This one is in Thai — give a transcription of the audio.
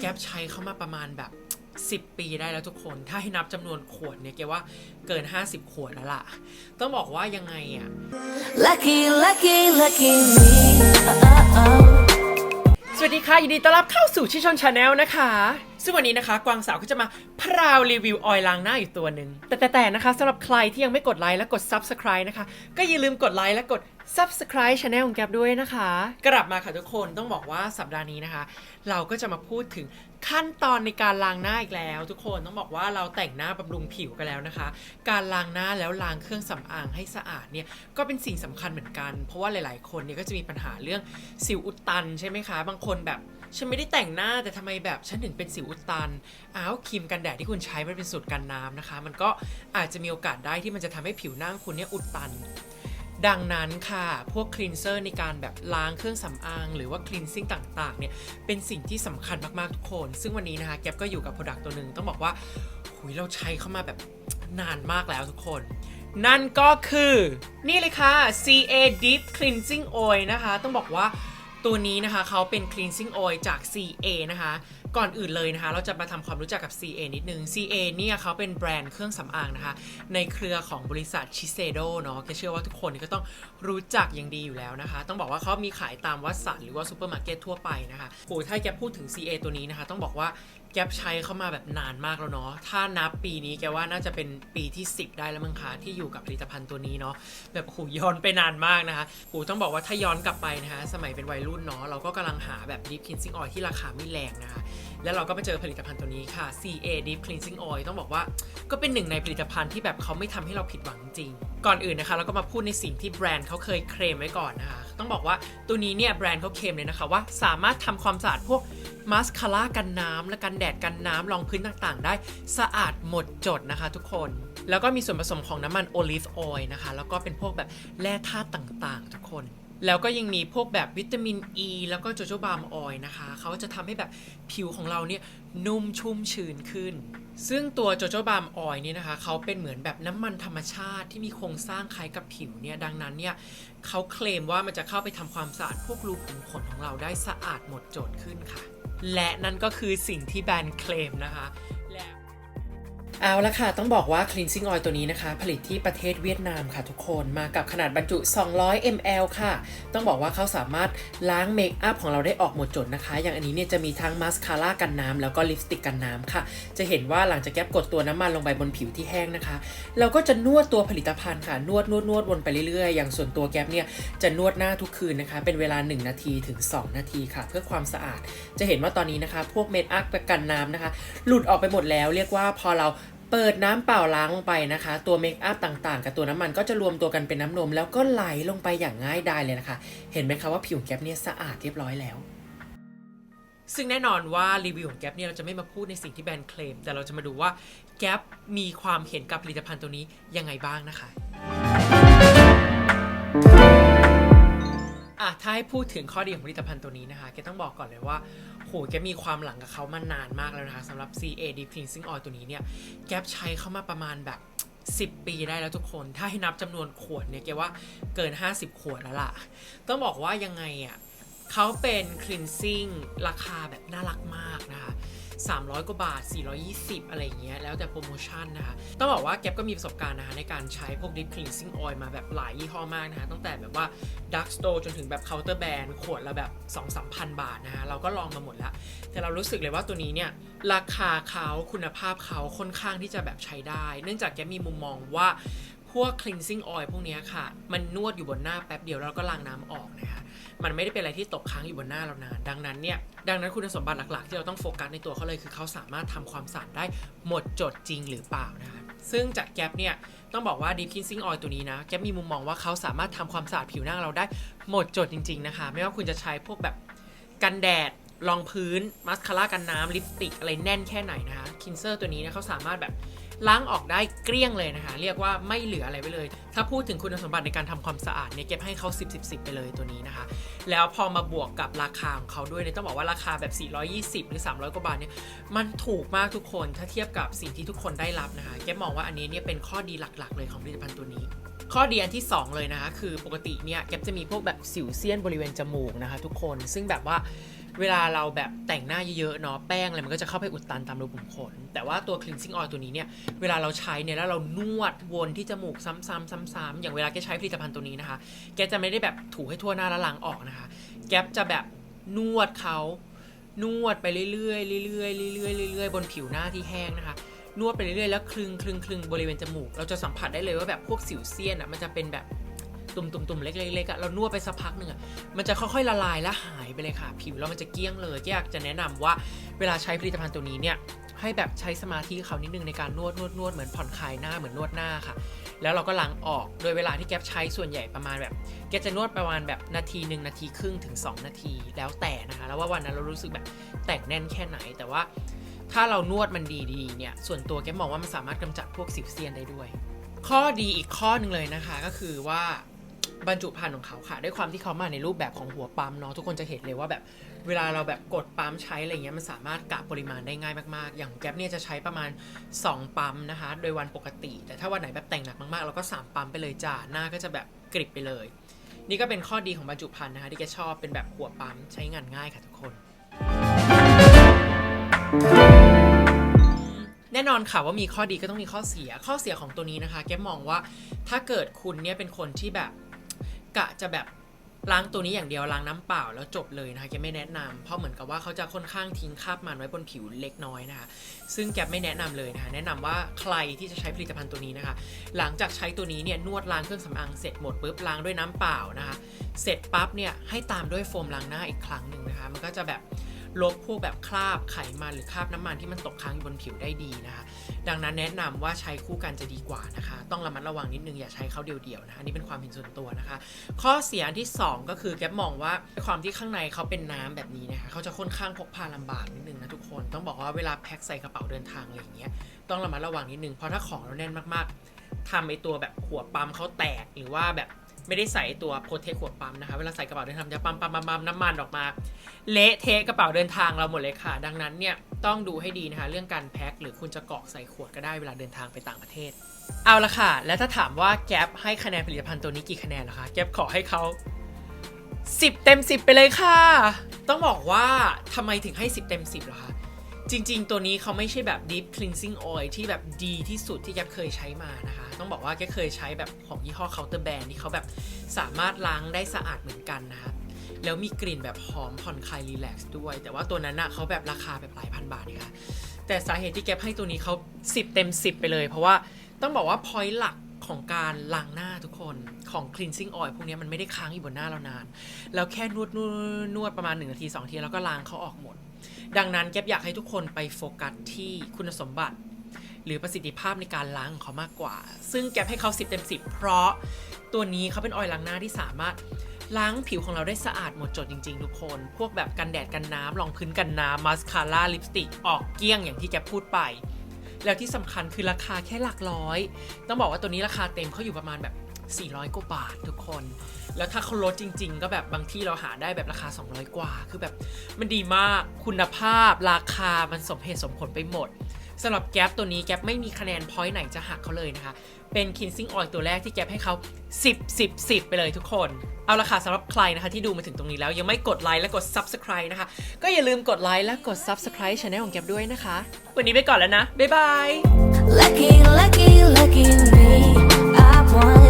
แก๊ปใช้เข้ามาประมาณแบบ 10 ปีได้แล้วทุกคน ถ้าให้นับจำนวนขวดเนี่ยแกว่าเกิน 50 ขวดแล้วล่ะ ต้องบอกว่ายังไงอะ Lucky, lucky, lucky me. Oh, oh. สวัสดีค่ะ ยินดีต้อนรับเข้าสู่ชิชนชาแนลนะคะ ซึ่งวันนี้นะคะ กวางสาวก็จะมาพราวรีวิวออยล์ล้างหน้าอยู่ตัวหนึ่งแต่แต่แต่นะคะสำหรับใครที่ยังไม่กดไลค์และกด Subscribe นะคะ ก็อย่าลืมกดไลค์และกด Subscribe Channel ของแกบด้วยนะคะ กลับมาค่ะทุกคนต้องบอกว่าสัปดาห์นี้นะคะ เราก็จะมาพูดถึงขั้นตอนในการล้างหน้าอีกแล้ว ทุกคนต้องบอกว่าเราแต่งหน้าบำรุงผิวกันแล้วนะคะ การล้างหน้าแล้วล้างเครื่องสำอางให้สะอาดเนี่ยก็เป็นสิ่งสำคัญเหมือนกัน เพราะว่าหลาย ๆ คนเนี่ยก็จะมีปัญหาเรื่องสิวอุดตันใช่ไหมคะ บางคนแบบฉันไม่ได้แต่งหน้าแต่ทำไมแบบฉันถึงเป็นสิวอุดตันอ้าวครีมกันแดดที่คุณใช้มันเป็นสูตรกันน้ำนะคะ มันก็อาจจะมีโอกาสได้ที่มันจะทำให้ผิวหน้าคุณเนี่ยอุดตัน ดังนั้นค่ะ พวกคลีนเซอร์ในการแบบล้างเครื่องสำอาง หรือว่าคลีนซิ่งต่างๆเนี่ยเป็นสิ่งที่สำคัญมากๆทุกคน ซึ่งวันนี้นะคะแก๊ปก็อยู่กับโปรดักต์ตัวหนึ่งต้องบอกว่าหุยเราใช้เข้ามาแบบนานมากแล้วทุกคนนั่นก็คือนี่เลยค่ะ CA Deep Cleansing Oil นะคะ ต้องบอกว่าตัวนี้นะคะเขาเป็น cleansing oil จาก CA นะคะ ก่อนอื่นเลยนะคะ เราจะมาทำความรู้จักกับ CA นิดนึง CA เนี่ยเขาเป็นแบรนด์เครื่องสำอางนะคะ ในเครือของบริษัทชิเซโดเนาะก็เชื่อว่าทุกคนก็ต้องรู้จักอย่างดีอยู่แล้วนะคะ ต้องบอกว่าเขามีขายตามวัดสันหรือว่าซูเปอร์มาร์เก็ตทั่วไปนะคะโอ้ถ้าแกพูดถึง CA ตัวนี้นะคะ ต้องบอกว่าแกปใช้เข้ามาแบบนานมากแล้วเนาะ ถ้านับปีนี้แกว่าน่าจะเป็นปีที่ 10 ได้แล้วมั้งคะที่อยู่กับผลิตภัณฑ์ตัวนี้เนาะ แบบโอ้โหย้อนไปนานมากนะคะโอ้ต้องบอกว่าถ้าย้อนกลับไปนะคะ สมัยเป็นวัยรุ่นเนาะ เราก็กำลังหาแบบ Deep Cleansing Oil ที่ราคาไม่แรงนะคะ แล้วเราก็ไปเจอผลิตภัณฑ์ตัวนี้ค่ะ CA Deep Cleansing Oil ต้องบอกว่า ก็เป็นหนึ่งในผลิตภัณฑ์ที่แบบเขาไม่ทำให้เราผิดหวังจริง ก่อนอื่นนะคะ เราก็มาพูดในสิ่งที่แบรนด์เขาเคยเคลมไว้ก่อนนะคะ ต้องบอกว่าตัวนี้เนี่ยแบรนด์เขาเคลมเลยนะคะว่าสามารถทำความสะอาดพวกมาสคาร่ากันน้ำและกันแดดกันน้ำรองพื้นต่างๆ ได้สะอาดหมดจดนะคะทุกคน แล้วก็มีส่วนผสมของน้ำมันโอลิฟออยล์นะคะ แล้วก็เป็นพวกแบบแร่ธาตุต่างๆ ทุกคน แล้วก็ยังมีพวกแบบวิตามินอ e, ีแล้วก็โจโจบาล์มออยนะคะ เขาจะทำให้แบบผิวของเราเนี่ยนุ่มชุ่มชื้นขึ้น ซึ่งตัวโจโจบาล์มออยนี่นะคะเขาเป็นเหมือนแบบน้ำมันธรรมชาติที่มีโครงสร้างคล้ายกับผิวเนี่ย ดังนั้นเนี่ยเขาเคลมว่ามันจะเข้าไปทำความสะอาดพวกรูขุมขนของเราได้สะอาดหมดจดขึ้นค่ะ และนั่นก็คือสิ่งที่แบรนด์เคลมนะคะ เอาละค่ะ ต้องบอกว่า cleansing oil ตัวนี้นะคะ ผลิตที่ประเทศเวียดนามค่ะทุกคนมากับขนาดบรรจุ 200 ml ค่ะ ต้องบอกว่าเขาสามารถล้างเมคอัพของเราได้ออกหมดจดนะคะ อย่างอันนี้เนี่ยจะมีทั้งมาสคาร่ากันน้ำแล้วก็ลิปสติกกันน้ำค่ะ จะเห็นว่าหลังจากแก๊ปกดตัวน้ำมันลงไปบนผิวที่แห้งนะคะ เราก็จะนวดตัวผลิตภัณฑ์ค่ะ นวดนวดนวดวนไปเรื่อยๆ อย่างส่วนตัวแก๊ปเนี่ยจะนวดหน้าทุกคืนนะคะ เป็นเวลา 1 นาทีถึง 2 นาทีค่ะ เพื่อความสะอาด จะเห็นว่าตอนนี้นะคะ พวกเมคอัพกันน้ำนะคะ หลุดออกไปหมดแล้ว เรียกว่าพอเรา เปิดน้ำเปล่าล้างลงไปนะคะ ตัวเมคอัพต่างๆ กับตัวน้ำมันก็จะรวมตัวกันเป็นน้ำนม แล้วก็ไหลลงไปอย่างง่ายดายเลยนะคะ เห็นไหมคะว่าผิวแก๊ปเนี่ยสะอาดเรียบร้อยแล้ว ซึ่งแน่นอนว่ารีวิวของแก๊ปเนี่ยเราจะไม่มาพูดในสิ่งที่แบรนด์เคลม แต่เราจะมาดูว่าแก๊ปมีความเห็นกับผลิตภัณฑ์ตัวนี้ยังไงบ้างนะคะ อะถ้าให้พูดถึงข้อดีของผลิตภัณฑ์ตัวนี้นะคะแกต้องบอกก่อนเลยว่าโหแกมีความหลังกับเขามานานมากแล้วนะคะสำหรับ CA Deep Cleansing Oil ตัวนี้เนี่ยแกใช้เข้ามาประมาณแบบ 10 ปีได้แล้วทุกคน ถ้าให้นับจำนวนขวดเนี่ยแกว่าเกิน 50 ขวดแล้วล่ะ ต้องบอกว่ายังไงอะ เขาเป็น cleansing ราคาแบบน่ารักมากนะคะ300 กว่าบาท 420 อะไรอย่างเงี้ย แล้วแต่โปรโมชั่นนะคะ ต้องบอกว่าแก๊ปก็มีประสบการณ์นะคะในการใช้พวก Deep Cleansing Oil มาแบบหลายยี่ห้อมากนะคะ ตั้งแต่แบบว่า Dark Store จนถึงแบบ Counter Brand ขวดละแบบ 2-3 พันบาทนะคะ เราก็ลองมาหมดแล้ว แต่เรารู้สึกเลยว่าตัวนี้เนี่ย ราคาเขาคุณภาพเขาค่อนข้างที่จะแบบใช้ได้ เนื่องจากแกมีมุมมองว่า พวก cleansing oil พวกนี้ค่ะ มันนวดอยู่บนหน้าแป๊บเดียวแล้วก็ล้างน้ำออกนะคะมันไม่ได้เป็นอะไรที่ตกค้างอยู่บนหน้าเรานานดังนั้นเนี่ยดังนั้นคุณสมบัติหลักๆ ที่เราต้องโฟกัสในตัวเขาเลยคือเขาสามารถทำความสะอาดได้หมดจดจริงหรือเปล่านะคะซึ่งจากแก๊ปเนี่ยต้องบอกว่า Deep Cleansing Oil ตัวนี้นะแก๊ปมีมุมมองว่าเขาสามารถทำความสะอาดผิวหน้าเราได้หมดจดจริง ๆนะคะ ไม่ว่าคุณจะใช้พวกแบบกันแดดรองพื้นมาสคาร่ากันน้ำลิปสติกอะไรแน่นแค่ไหนนะคะคินเซอร์ตัวนี้เนี่ยเขาสามารถแบบ ล้างออกได้เกลี้ยงเลยนะคะ เรียกว่าไม่เหลืออะไรไว้เลย ถ้าพูดถึงคุณสมบัติในการทำความสะอาดเนี่ยเก็บให้เขา 10 10 10 ไปเลยตัวนี้นะคะ แล้วพอมาบวกกับราคาของเขาด้วยเนี่ยต้องบอกว่าราคาแบบ 420 หรือ 300 กว่าบาทเนี่ยมันถูกมากทุกคนถ้าเทียบกับสิ่งที่ทุกคนได้รับนะคะแกมองว่าอันนี้เนี่ยเป็นข้อดีหลักๆ เลยของผลิตภัณฑ์ตัวนี้ข้อดีอันที่ 2 เลยนะคะ คือปกติเนี่ยแกปจะมีพวกแบบสิวเซียนบริเวณจมูกนะคะ ทุกคนซึ่งแบบว่าเวลาเราแบบแต่งหน้าเยอะๆเนาะแป้งอะไรมันก็จะเข้าไปอุดตันตามรูขุมขน แต่ว่าตัว cleansing oil ตัวนี้เนี่ยเวลาเราใช้เนี่ยแล้วเรานวดวนที่จมูกซ้ำๆซ้ำๆอย่างเวลาแกใช้ผลิตภัณฑ์ตัวนี้นะคะ แกจะไม่ได้แบบถูให้ทั่วหน้าแล้วล้างออกนะคะ แกจะแบบนวดเขานวดไปเรื่อยๆเรื่อยๆเรื่อยๆเรื่อยๆบนผิวหน้าที่แห้งนะคะ นวดไปเรื่อยๆแล้วคลึงคลึงคลึงบริเวณจมูก เราจะสัมผัสได้เลยว่าแบบพวกสิวเซียนอะมันจะเป็นแบบตุ่มๆๆเล็กๆอะเรานวดไปสักพักหนึ่งอะมันจะค่อยๆละลายและหายไปเลยค่ะ ผิวเรามันจะเกี้ยงเลยแกอยากจะแนะนำว่าเวลาใช้ผลิตภัณฑ์ตัวนี้เนี่ย ให้แบบใช้สมาธิเขานิดนึงในการนวดนวดนวดเหมือนผ่อนคลายหน้าเหมือนนวดหน้าค่ะ แล้วเราก็ล้างออกโดยเวลาที่แก๊ปใช้ส่วนใหญ่ประมาณแบบ แกจะนวดประมาณแบบนาทีหนึ่งนาทีครึ่งถึง 2 นาทีแล้วแต่นะคะ แล้วว่าวันนั้นเรารู้สึกแบบแตกแน่นแค่ไหนแต่ว่า ถ้าเรานวดมันดีๆเนี่ยส่วนตัวแกมองว่ามันสามารถกำจัดพวกสิวเซียนได้ด้วย ข้อดีอีกข้อหนึ่งเลยนะคะก็คือว่า บรรจุภัณฑ์ของเขาค่ะ ด้วยความที่เขามาในรูปแบบของหัวปั๊มเนาะทุกคนจะเห็นเลยว่าแบบเวลาเราแบบกดปั๊มใช้อะไรเงี้ยมันสามารถกะปริมาณได้ง่ายมากๆ อย่างแก๊ปเนี่ยจะใช้ประมาณ 2 ปั๊มนะคะ โดยวันปกติ แต่ถ้าวันไหนแบบแต่งหนักมากๆ เราก็ 3 ปั๊มไปเลยจ้าหน้าก็จะแบบกริบไปเลย นี่ก็เป็นข้อดีของบรรจุภัณฑ์นะคะ ที่แกชอบเป็นแบบหัวปั๊มใช้งานง่ายค่ะทุกคน แน่นอนค่ะว่ามีข้อดีก็ต้องมีข้อเสียข้อเสียของตัวนี้นะคะ แกมองว่าถ้าเกิดคุณเนี่ยเป็นคนที่แบบ กะจะแบบล้างตัวนี้อย่างเดียวล้างน้ำเปล่าแล้วจบเลยนะคะแกไม่แนะนำเพราะเหมือนกับว่าเขาจะค่อนข้างทิ้งคราบมันไว้บนผิวเล็กน้อยนะคะซึ่งแกไม่แนะนำเลยนะคะแนะนำว่าใครที่จะใช้ผลิตภัณฑ์ตัวนี้นะคะ หลังจากใช้ตัวนี้เนี่ยนวดล้างเครื่องสำอางเสร็จหมดปุ๊บล้างด้วยน้ำเปล่านะคะ เสร็จปั๊บเนี่ยให้ตามด้วยโฟมล้างหน้าอีกครั้งหนึ่งนะคะ มันก็จะแบบ ลบพวกแบบคราบไขมันหรือคราบน้ำมันที่มันตกค้างอยู่บนผิวได้ดีนะคะ ดังนั้นแนะนำว่าใช้คู่กันจะดีกว่านะคะ ต้องระมัดระวังนิดนึงอย่าใช้เขาเดียวๆนะคะนี่เป็นความเห็นส่วนตัวนะคะ ข้อเสียอันที่ 2 ก็คือแกมองว่าความที่ข้างในเขาเป็นน้ำแบบนี้นะคะเขาจะค่อนข้างพกพาลำบากนิดนึงนะทุกคนต้องบอกว่าเวลาแพ็คใส่กระเป๋าเดินทางอะไรอย่างเงี้ยต้องระมัดระวังนิดนึงเพราะถ้าของเราแน่นมากๆทำไอตัวแบบหัวปั๊มเขาแตกหรือว่าแบบ ไม่ได้ใส่ตัวโปรเทคหัวปั๊มนะคะ เวลาใส่กระเป๋าเดินทางจะปั๊มปั๊มปั๊มปั๊มน้ำมันออกมา เละเทะกระเป๋าเดินทางเราหมดเลยค่ะ ดังนั้นเนี่ยต้องดูให้ดีนะคะ เรื่องการแพ็คหรือคุณจะเกรอกใส่ขวดก็ได้เวลาเดินทางไปต่างประเทศ เอาละค่ะ แล้วถ้าถามว่าแก๊ปให้คะแนนผลิตภัณฑ์ตัวนี้กี่คะแนนล่ะคะแก๊ปขอให้เขา10 เต็ม 10 ไปเลยค่ะ ต้องบอกว่าทำไมถึงให้ 10 เต็ม 10ล่ะคะ จริง ๆ ตัวนี้เขาไม่ใช่แบบ deep cleansing oil ที่แบบดีที่สุดที่แก๊ปเคยใช้มานะคะ ต้องบอกว่าแก๊ปเคยใช้แบบของยี่ห้อ counter band ที่เขาแบบสามารถล้างได้สะอาดเหมือนกันนะคะแล้วมีกลิ่นแบบหอมผ่อนคลายรีแลกซ์ด้วย แต่ว่าตัวนั้นน่ะเขาแบบราคาแบบหลายพันบาทนี่ยค่ะแต่สาเหตุที่แก๊ปให้ตัวนี้เขา10 เต็ม 10 ไปเลย เพราะว่าต้องบอกว่า point หลักของการล้างหน้าทุกคนของ cleansing oil พวกนี้มันไม่ได้ค้างอยู่บนหน้าเรานาน แล้วแค่นวดนวดนวดประมาณ 1 นาที 2 ทีแล้วก็ล้างเขาออกหมด ดังนั้นแก๊ปอยากให้ทุกคนไปโฟกัสที่คุณสมบัติ หรือประสิทธิภาพในการล้างของเขามากกว่า ซึ่งแก๊ปให้เขา 10 เต็ม 10 เพราะตัวนี้เขาเป็นออยล์ล้างหน้าที่สามารถล้างผิวของเราได้สะอาดหมดจดจริง ๆ ทุกคน พวกแบบกันแดดกันน้ำรองพื้นกันน้ำมาสคาร่าลิปสติกออกเกลี้ยงอย่างที่แกพูดไป แล้วที่สำคัญคือราคาแค่หลักร้อย ต้องบอกว่าตัวนี้ราคาเต็มเขาอยู่ประมาณแบบ 400 กว่าบาททุกคน แล้วถ้าเขาลดจริง ๆ ก็แบบบางที่เราหาได้แบบราคา 200 กว่า คือแบบมันดีมากคุณภาพราคามันสมเหตุสมผลไปหมดสำหรับแก๊ปตัวนี้แก๊ปไม่มีคะแนนพอยต์ไหนจะหักเขาเลยนะคะ เป็น cleansing oil ตัวแรกที่แก๊ปให้เขา 10 10 10 ไปเลยทุกคน เอาละค่ะสำหรับใครนะคะที่ดูมาถึงตรงนี้แล้ว ยังไม่กดไลค์และกด subscribe นะคะ ก็อย่าลืมกดไลค์และกด subscribe channel ของแก๊ปด้วยนะคะ วันนี้ไปก่อนแล้วนะ บ๊ายบาย Lucky, lucky, lucky me. I won,